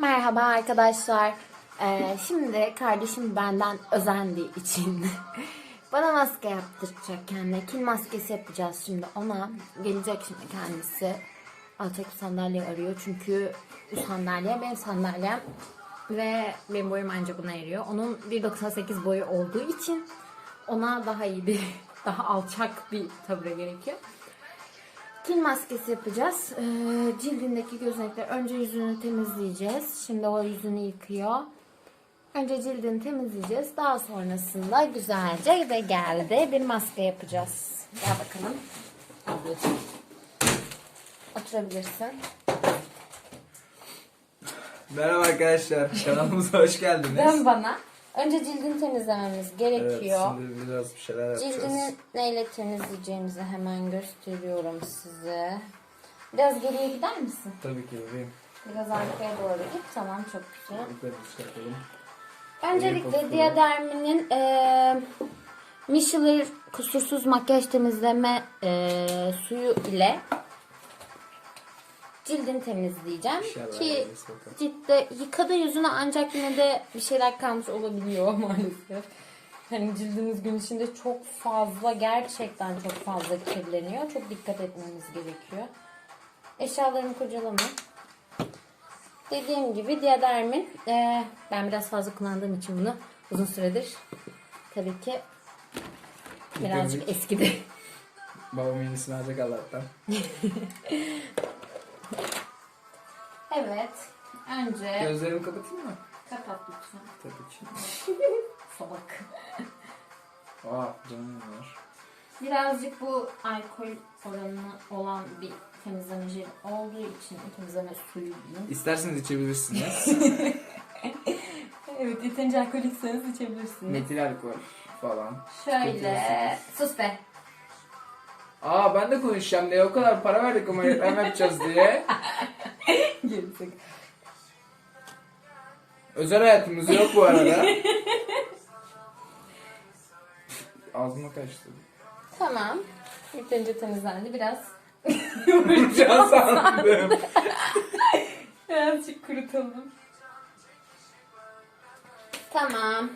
Merhaba arkadaşlar. Ee, şimdi kardeşim benden özendiği için bana maske yaptıracak kendine. Kil maskesi yapacağız şimdi ona. Gelecek şimdi kendisi. Alçak sandalye arıyor çünkü bu sandalye benim sandalyem ve benim boyum ancak buna eriyor. Onun 1.98 boyu olduğu için ona daha iyi bir, daha alçak bir tabure gerekiyor. Kil maskesi yapacağız. Ee, cildindeki gözenekler. Önce yüzünü temizleyeceğiz. Şimdi o yüzünü yıkıyor. Önce cildini temizleyeceğiz. Daha sonrasında güzelce de geldi bir maske yapacağız. Gel bakalım. Ablacığım. Oturabilirsin. Merhaba arkadaşlar, kanalımıza hoş geldiniz. Dön bana. Önce cildini temizlememiz Evet, gerekiyor. şimdi biraz bir şeyler yapacağız. Cildini neyle temizleyeceğimizi hemen gösteriyorum size. Biraz geriye gider misin? Tabii ki bebeğim. Biraz arkaya doğru git. Tamam çok güzel. Şey. Öncelikle. Diadermi'nin eee Michelin kusursuz makyaj temizleme eee, suyu ile cildini temizleyeceğim. İnşallah Ki ciltte yıkadı yüzüne ancak yine de bir şeyler kalmış olabiliyor maalesef. Hani cildimiz gün içinde çok fazla gerçekten çok fazla kirleniyor. Çok dikkat etmemiz gerekiyor. Eşyalarımı kurcalama. Dediğim gibi Diadermin eee, ben biraz fazla kullandığım için bunu uzun süredir tabii ki birazcık eskidi. Babam yenisini alacak Allah'tan. Evet. Önce Gözlerimi kapatayım mı? kapat lütfen. Tabii ki. Salak. Aa, canım var. Birazcık bu alkol oranı olan bir temizleme jeli olduğu için temizleme suyu diyeyim. İsterseniz içebilirsiniz. Evet yeterince alkolikseniz içebilirsiniz. Metil alkol falan. Şöyle. Sus be. Aa ben de konuşacağım diye o kadar para verdik ama reklam yapacağız diye. Gerizekalı. Özel hayatımız yok bu arada. Ağzıma kaçtı. Tamam. Yeterince temizlendi. Biraz Can sandım. birazcık kurutalım. Tamam.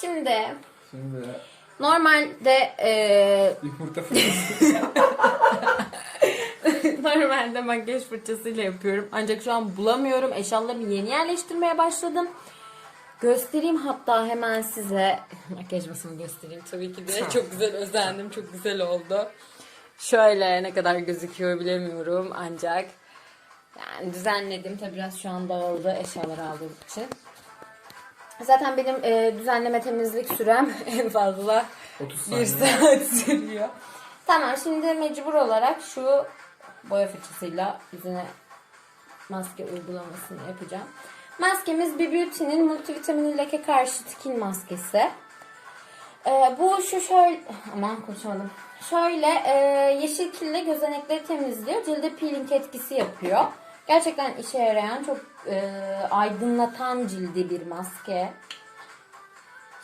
Şimdi Şimdi normalde eee yumurta fırçası. Normalde makyaj fırçasıyla yapıyorum. Ancak şu an bulamıyorum. Eşyalarımı yeni yerleştirmeye başladım. Göstereyim hatta hemen size. Makyaj masamı göstereyim tabii ki de. Çok güzel özendim. Çok güzel oldu. Şöyle ne kadar gözüküyor bilemiyorum ancak. Yani düzenledim. Tabii biraz şu an dağıldı eşyaları aldığım için. Zaten benim e, düzenleme temizlik sürem en fazla 30 bir saat sürüyor. Tamam şimdi mecbur olarak şu boya fırçasıyla yüzüne maske uygulamasını yapacağım. Maskemiz bir Beauty'nin multivitaminli leke karşıtı kil maskesi. Ee, bu şu şöyle aman konuşamadım. Şöyle e, yeşil kille gözenekleri temizliyor. Cilde peeling etkisi yapıyor. Gerçekten işe yarayan çok e, aydınlatan cildi bir maske.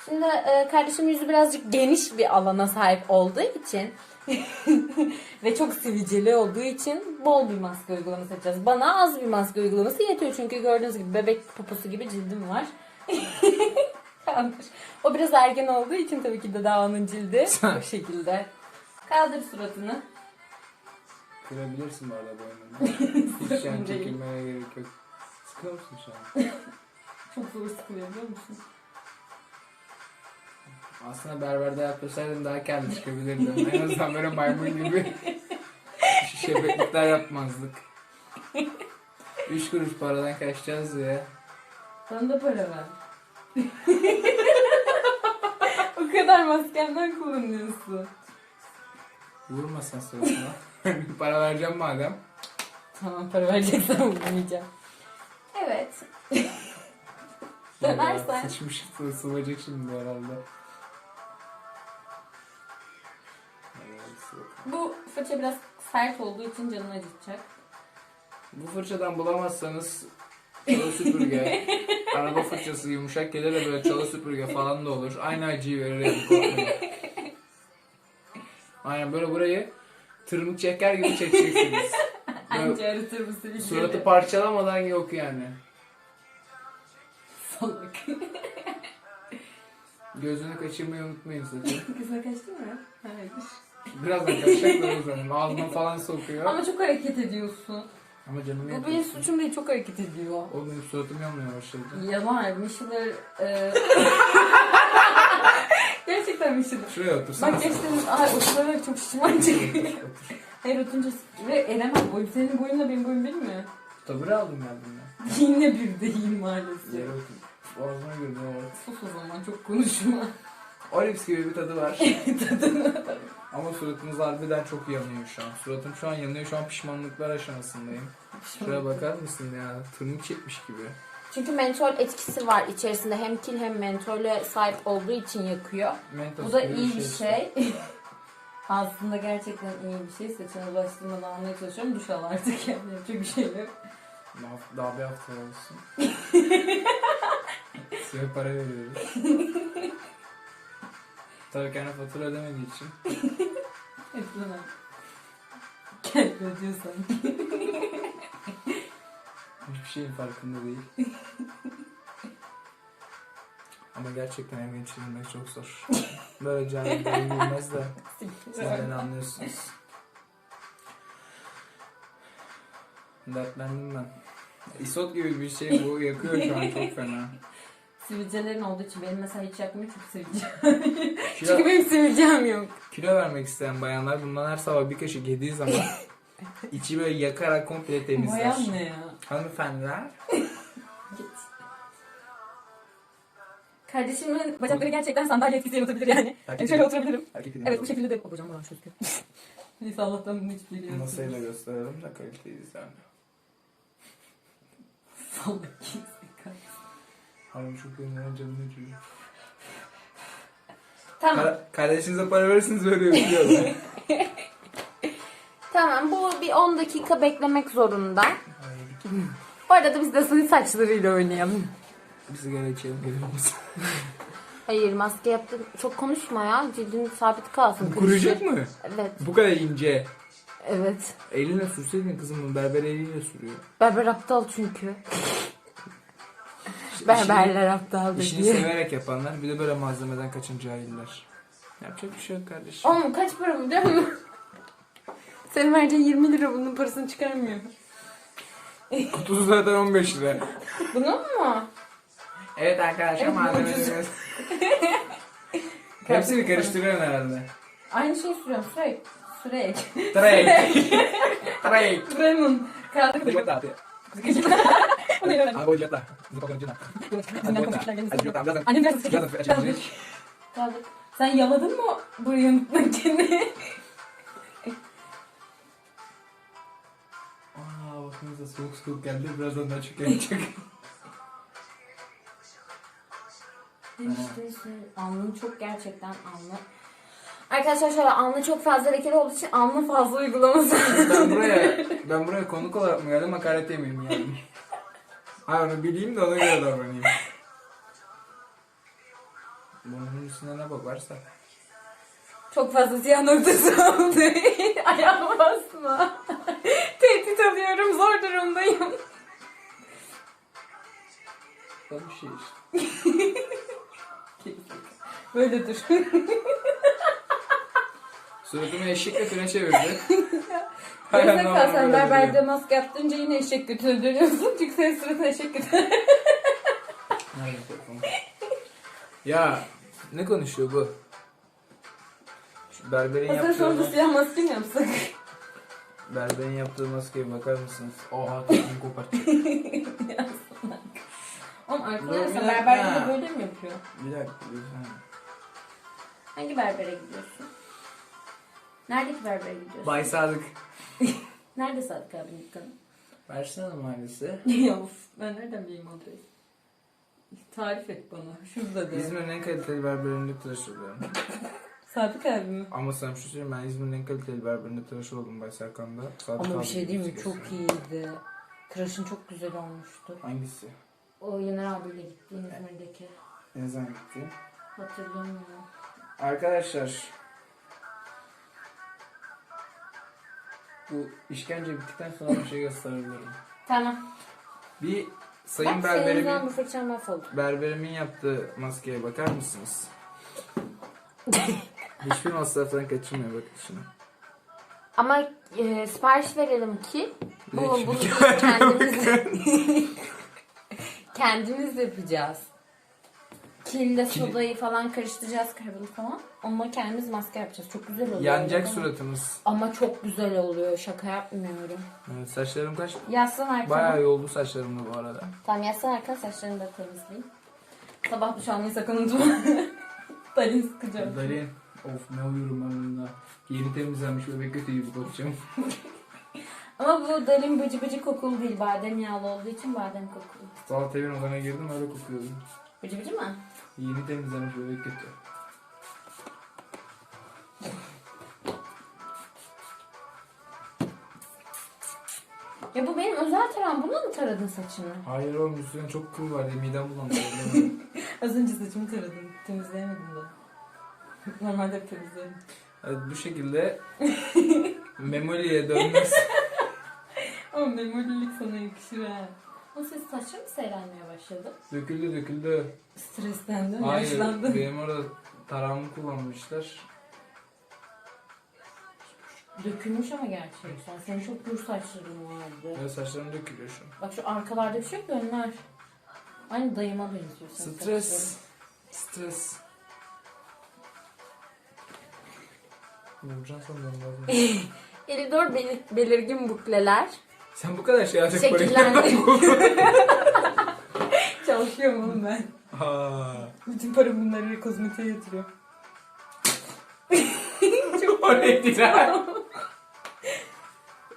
Şimdi e, kardeşim yüzü birazcık geniş bir alana sahip olduğu için ve çok sivilceli olduğu için bol bir maske uygulaması yapacağız. Bana az bir maske uygulaması yetiyor çünkü gördüğünüz gibi bebek poposu gibi cildim var. Kaldır. O biraz ergen olduğu için tabii ki de daha onun cildi bu şekilde. Kaldır suratını. Kırabilirsin bu arada boynunu. Hiç yani çekilmeye gerek yok. Sıkıyor musun şu an? Çok zor sıkılıyor biliyor musun? Aslında berberde yaptırsaydın daha kendi çıkabilirdim. En azından böyle maymun gibi şebeklikler yapmazdık. Üç kuruş paradan kaçacağız diye. Bana da para ver. o kadar maskenden kullanıyorsun. Vurma sen suratına. Para vereceğim madem. Tamam para vereceksen vurmayacağım. Evet. Dönersen. Sıçmış sı- sıvacak şimdi herhalde. Bu fırça biraz sert olduğu için canını acıtacak. Bu fırçadan bulamazsanız çalı süpürge, araba fırçası yumuşak gelir de böyle çalı süpürge falan da olur. Aynı acıyı verir yani korkmayın. Aynen böyle burayı tırmık çeker gibi çekeceksiniz. Anca arıtır mısın? suratı parçalamadan yok yani. Salak. Gözünü kaçırmayı unutmayın sakın. Kızına kaçtı mı? Hayır. Birazdan kaçacak da o zaman. Ağzıma falan sokuyor. Ama çok hareket ediyorsun. Ama canım Bu benim suçum değil çok hareket ediyor. Oğlum benim suratım yanmaya başladı. Yalan. Mişiler... E... gerçekten Mişiler. Şuraya otursana. Bak gerçekten ay oturarak çok şişman çıkıyor. Otur. Hayır oturunca ve eremem boyum. Senin boyunla benim boyum bir mi? Tabure aldım geldim ben. Yine bir değil maalesef. Yere otur. Boğazıma girdi evet. Sus o zaman çok konuşma. Olips gibi bir tadı var. Tadını. Ama suratımız harbiden çok yanıyor şu an. Suratım şu an yanıyor. Şu an pişmanlıklar aşamasındayım. Şuraya bakar mısın ya? Tırmık çekmiş gibi. Çünkü mentol etkisi var içerisinde. Hem kil hem mentole sahip olduğu için yakıyor. Mentos Bu da gibi iyi bir işte. şey. Aslında gerçekten iyi bir şey. Saçına ulaştırmadan almaya çalışıyorum. Duş al artık yani. Yapacak bir şey yok. Daha- Daha bir hafta olsun. Size para veriyoruz. Tabii kendi fatura ödemediği için. Hepsine. Kendi ödüyorsan. Hiçbir şeyin farkında değil. Ama gerçekten evin içilmek çok zor. Böyle canlı bilmez de siz beni anlıyorsunuz. Dertlendim ben. İsot gibi bir şey bu yakıyor şu an çok fena. Sivilcelerin olduğu için benim mesela hiç yakmıyor çünkü sivilce. Kilo, çünkü benim sivilcem yok. kilo vermek isteyen bayanlar bundan her sabah bir kaşık yediği zaman içi böyle yakarak komple temizler. Bayan ne ya? Hanımefendiler Git. Kardeşimin bacakları gerçekten sandalye etkisi yaratabilir yani. Erkek şöyle mi? oturabilirim. erkek Evet bu şekilde de... Hocam bana şöyle. Neyse Allah'tan bunu hiç biliyorum. Masayı da gösterelim de kaliteyi izleyelim. Salak Harbi çok önemli canını acıyor. Tamam. Kar- kardeşinize para verirsiniz böyle yapıyorlar. Tamam bu bir 10 dakika beklemek zorunda. Bu arada biz de senin saçlarıyla oynayalım. Bir sigara içelim? Hayır maske yaptın. Çok konuşma ya. Cildin sabit kalsın. Kuruyacak kırışır. mı? Evet. Bu kadar ince. Evet. Eline sürseydin kızım bunu berber eliyle sürüyor. Berber aptal çünkü. Berberler aptal İşini diye. severek yapanlar bir de böyle malzemeden kaçan cahiller. Yapacak bir şey yok kardeşim. Oğlum kaç para biliyor musun? Senin vereceğin 20 lira bunun parasını çıkarmıyor. Kutusu zaten 15 lira. Bunun mu? Evet arkadaşlar Evet, malzemelerimiz. Hepsini karıştırıyorsun herhalde. Aynı şeyi sürüyorum sürekli. Sürekli. Trey. Trey. Kremon. Kaldı. Bu ne öyle? Abi oyuncaklar. Komşular gelirse- Annem biraz sıkıntı. Kaldık. Sen yaladın mı unutmak için? Aa bakınıza soğuk soğuk geldi. Birazdan daha çok yanacak. İşte şey, alnım çok gerçekten alnı. Arkadaşlar şöyle alnı çok fazla lekeli olduğu için alnı fazla uygulaması. ben buraya ben buraya konuk olarak mı geldim hakaret yemeyeyim yani. Hayır onu bileyim de ona göre davranayım. Bunun üstüne ne bak varsa. çok fazla siyah noktası oldu. Ayağıma basma. Tehdit alıyorum zor durumdayım. O bir şey işte. Böyle dur. Suratımı eşekle töne çevirdi. Ayağına kal sen berberde maske yaptınca yine eşek götüne dönüyorsun. Çünkü senin suratın eşek götüne. Nerede telefon? Ya ne konuşuyor bu? Şu berberin Hazır sonunda yaptığı, siyah maske mi yapsak? berberin yaptığı maskeye bakar mısınız? Oha tepkimi kopartacak. Oğlum Dur, arkadaşlar bir dakika. berberde de böyle mi yapıyor? Bir dakika lütfen. Hangi berbere gidiyorsun? Neredeki berbere gidiyorsun? Bay Sadık. Nerede Sadık abinin dükkanı? Versene mahallesi. ya of, ben nereden bileyim adresi? Tarif et bana. Şurada de. İzmir'in en kaliteli berberinde tıraş oluyorum. Sadık abi mi? Ama sana bir şey söyleyeyim ben İzmir'in en kaliteli berberinde tıraş oldum Bay Serkan'da. Sadık Ama abi bir şey değil mi? kesin. Çok iyiydi. Tıraşın çok güzel olmuştu. Hangisi? O Yener abiyle gittiğin İzmir'deki. Ne zaman gitti? Hatırlamıyorum. Arkadaşlar bu işkence bittikten sonra bir şey gösterebilirim. Tamam. Bir Sayın Bak senin berberimin, bu fırçam mahvoldu. berberimin yaptığı maskeye bakar mısınız? Hiçbir masraftan kaçınmıyor bakın şuna. Ama e, sipariş verelim ki bu, bunu kendimiz kendimiz yapacağız. Kilde sodayı falan karıştıracağız karbonat falan. Onunla kendimiz maske yapacağız. Çok güzel oluyor. Yanacak Ama- suratımız. Ama çok güzel oluyor. Şaka yapmıyorum. Evet, saçlarım kaç? Yaslan arkana. Bayağı yoldu saçlarımda bu arada. Tamam yaslan arkana saçlarını da temizleyeyim. Sabah duş almayı sakın unutma. Dalin sıkacağım. Dalin. Of ne uyurum ben bunda. Yeni temizlenmiş bebek kötü gibi kokacağım. Ama bu dalin bıcı bıcı kokulu değil. Badem yağlı olduğu için badem kokulu. Sabah evin odana girdim öyle kokuyordu. Bıcı bıcı mı? Yeni temizlenmiş bebek kötü. Ya bu benim özel taram. Bununla mı taradın saçını? Hayır oğlum üstüne çok kıl var diye midem bulandı. Az önce saçımı taradım. Temizleyemedim de. Normalde temizlerim. evet, bu şekilde Memoli'ye dönmez. Ama memolilik sana yakışır ha. Saçın mı seyrelmeye başladı? döküldü döküldü. Stresten değil mi? Hayır Yaşlandın. benim orada tarağımı kullanmışlar. Dökülmüş ama gerçekten. Senin çok gür saçların vardı. Ve saçlarım dökülüyor şu an. Bak şu arkalarda bir şey yok da önler. Aynı dayıma benziyor senin Stres. Stres. Vuracaksın sanırım bazen. saçların. 54 belir- belirgin bukleler. Sen bu kadar şey artık Şekillendi. Çalışıyorum oğlum ben. Aa. Bütün paramı bunları kozmetiğe yatırıyorum. o neydi lan?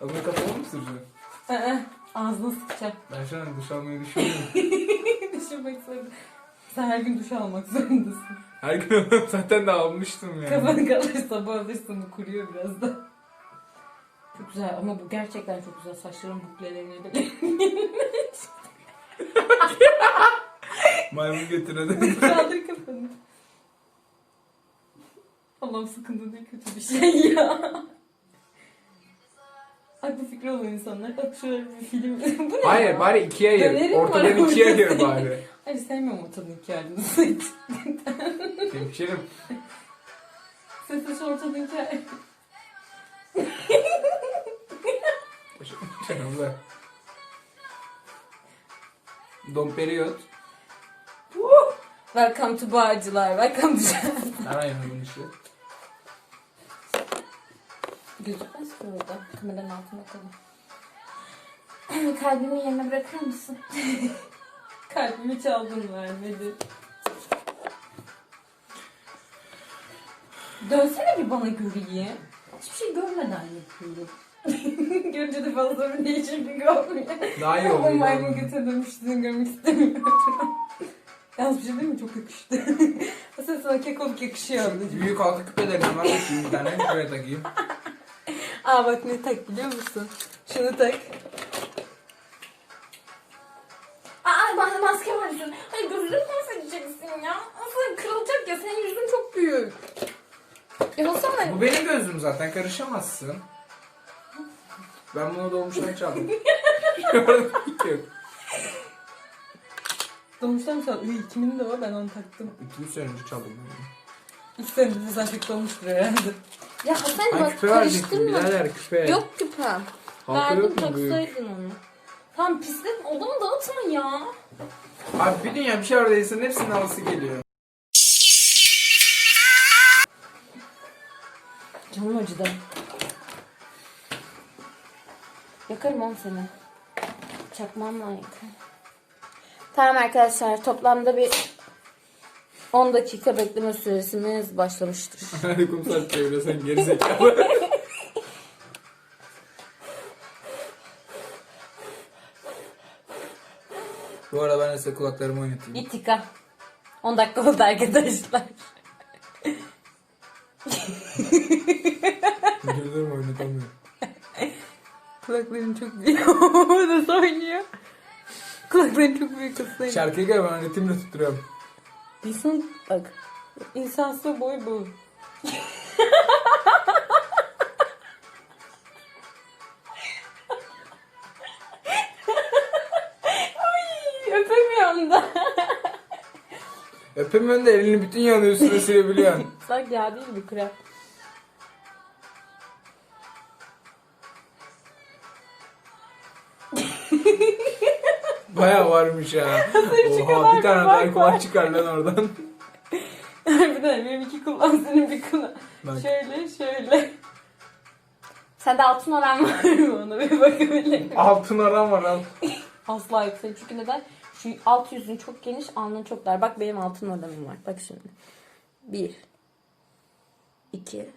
Onu kafama mı süreceksin? Aa, Ağzına sıkacağım. Ben şu an duş almayı düşünüyorum. Düşünmek zorunda. Sen her gün duş almak zorundasın. Her gün zaten de almıştım yani. Kafanı kalır sabah alırsın kuruyor biraz da. Çok güzel ama bu gerçekten çok güzel. Saçların buklelerini de Maymun götürelim. Kaldır kafanı. Allah'ım sıkıntı ne kötü bir şey ya. Aklı fikri olan insanlar. Bak şöyle bir film. bu ne Hayır ya? bari ikiye ayır. Dönerim var Ortadan orada. ikiye ayır bari. Hayır sevmiyorum ortadan iki ayrılması hiç. Hemşerim. Ses saç ortadan iki ayrı. Be. Don Periyot. Welcome to Bağcılar. Welcome to... Aynı bunun işi. Gözükmez ki orada. Kameranın altında kalın. Kalbimi yerine bırakır mısın? Kalbimi çaldın vermedi. Dönsene bir bana göreyim. Hiçbir şey görmeden yapıyorum. Görünce de fazla bir değişiklik görmüyor. Daha iyi oluyor. maymun götüne dönmüştüğünü görmek istemiyorum. Yalnız bir şey değil mi? Çok yakıştı. Aslında sana kekoluk yakışıyor ablacığım. Büyük halka küpelerini hemen bakayım bir tane şuraya takayım. Aa bak ne tak biliyor musun? Şunu tak. Aa bana maske var yüzün. Ay gözünü mahvedeceksin ya. Aslında kırılacak ya senin yüzün çok büyük. Ya Hasan Bu benim gözüm zaten karışamazsın. Ben bunu dolmuştan çaldım. Orada yok. Dolmuştan mı çaldın? Üy, kimin de var ben onu taktım. İki sene önce çaldım. İlk sene de zaten dolmuştur herhalde. Ya Hasan Ben bak küpe verecektim karıştırma. birader küpe. Yok. Halka Verdim yok mu büyük? taksaydın onu. Tamam pislet odamı dağıtma ya. Abi bir dünya bir şey oradaysa hepsinin havası geliyor. Canım acıdı. Yakarım oğlum seni. Çakmamla yakarım. Tamam arkadaşlar toplamda bir 10 dakika bekleme süresimiz başlamıştır. Hadi kumsal çeviriyorsan gerizekalı. Bu arada ben size kulaklarımı oynatayım. İtika. 10 dakika oldu arkadaşlar. Gözlerimi oynatamıyorum. Kulaklarım çok büyük. Nasıl oynuyor? Kulaklarım çok büyük kısayım. Şarkıyı galiba ben ritimle tutturuyorum. İnsan bak. İnsansı boy bu. Ay, yandı. Öpemiyorsun da elini bütün yanı üstüne silebiliyorsun. Bak ya değil mi krem? Baya varmış ya. Oha bir tane daha kulak çıkar lan oradan. bir de benim iki kulağım senin bir kulağın. Bak. Şöyle şöyle. Sende altın oran var mı ona bir bakabilir miyim? Altın oran var al. Asla yok senin. Çünkü neden? Şu alt yüzün çok geniş, alnın çok dar. Bak benim altın oranım var. Bak şimdi. Bir. iki,